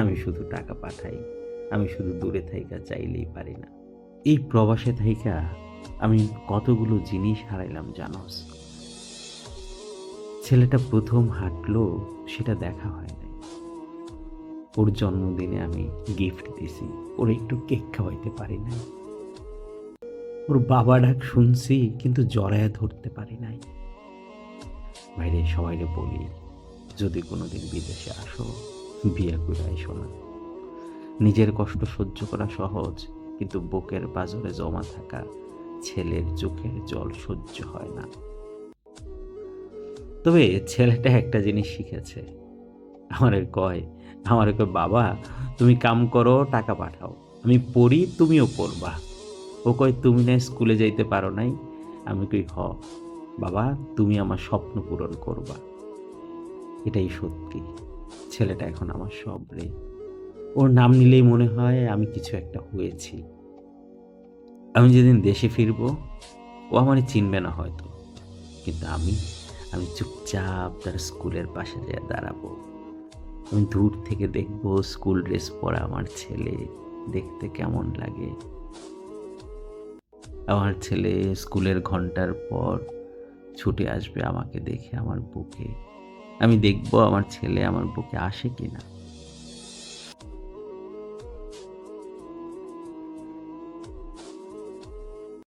আমি শুধু টাকা পাঠাই, আমি শুধু দূরে থাইকা চাইলেই পারি না। এই প্রবাসে থাইকা আমি কতগুলো জিনিস হারাইলাম, জানোস? ছেলেটা প্রথম হাঁটলো, সেটা দেখা হয় নাই। ওর জন্মদিনে আমি গিফট দিছি, ওর একটু কেক খাওয়াইতে পারি নাই। ওর বাবা ডাক শুনছি, কিন্তু জড়ায় ধরতে পারি নাই। বাইরে সবাইরে বলি, যদি কোনোদিন বিদেশে আসো বিয়ে করে শোনা নিজের কষ্ট সহ্য করা সহজ, কিন্তু বুকের বাজরে জমা থাকা ছেলের চোখের জল সহ্য হয় না। তবে ছেলেটা একটা জিনিস শিখেছে। আমারে কয় আমারে কয়, বাবা, তুমি কাম করো, টাকা পাঠাও। আমি পড়ি, তুমিও পড়বা। ও কয়, তুমি না স্কুলে যাইতে পারো নাই? আমি কই, হ, বাবা, তুমি আমার স্বপ্ন পূরণ করবা। এটাই সত্যি। ছেলেটা এখন আমার সব রে। ওর নাম নিলেই মনে হয় আমি কিছু একটা হয়েছি। আমি যেদিন দেশে ফিরবো, ও আমারে চিনবে না হয়তো। কিন্তু আমি আমি চুপচাপ তার স্কুলের পাশে যেয়ে দাঁড়াবো। আমি দূর থেকে দেখব স্কুল ড্রেস পরা আমার ছেলে। দেখতে কেমন লাগে। আমার ছেলে স্কুলের ঘণ্টার পর ছুটে আসবে আমাকে দেখে আমার বুকে। আমি দেখব আমার ছেলে আমার বুকে আসে কিনা।